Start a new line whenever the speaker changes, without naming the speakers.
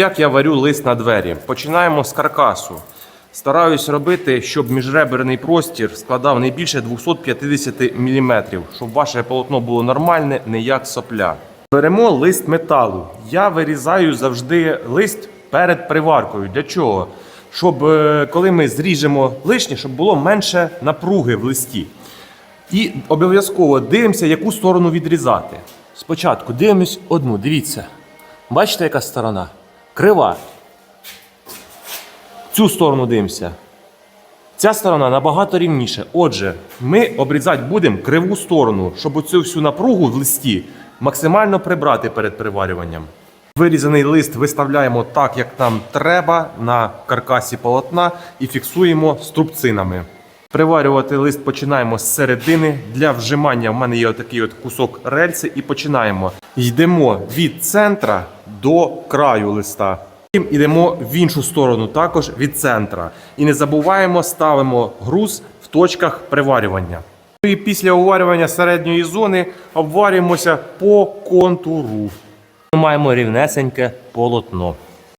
Як я варю лист на двері? Починаємо з каркасу. Стараюсь робити, щоб міжреберний простір складав не більше 250 мм, щоб ваше полотно було нормальне, не як сопля. Беремо лист металу. Я вирізаю завжди лист перед приваркою. Для чого? Щоб е, коли ми зріжемо лишнє, щоб було менше напруги в листі. І обов'язково дивимося, яку сторону відрізати. Спочатку дивимось одну, дивіться. Бачите, яка сторона? Крива. Цю сторону дивимося. Ця сторона набагато рівніше. Отже, ми обрізати будемо криву сторону, щоб оцю всю напругу в листі максимально прибрати перед приварюванням. Вирізаний лист виставляємо так, як нам треба на каркасі полотна і фіксуємо струбцинами. Приварювати лист починаємо з середини. Для вжимання в мене є отакий от кусок рельси і починаємо. Йдемо від центра до краю листа. Потім йдемо в іншу сторону, також від центра. І не забуваємо, ставимо груз в точках приварювання. І після уварювання середньої зони обварюємося по контуру. Ми маємо рівнесеньке полотно.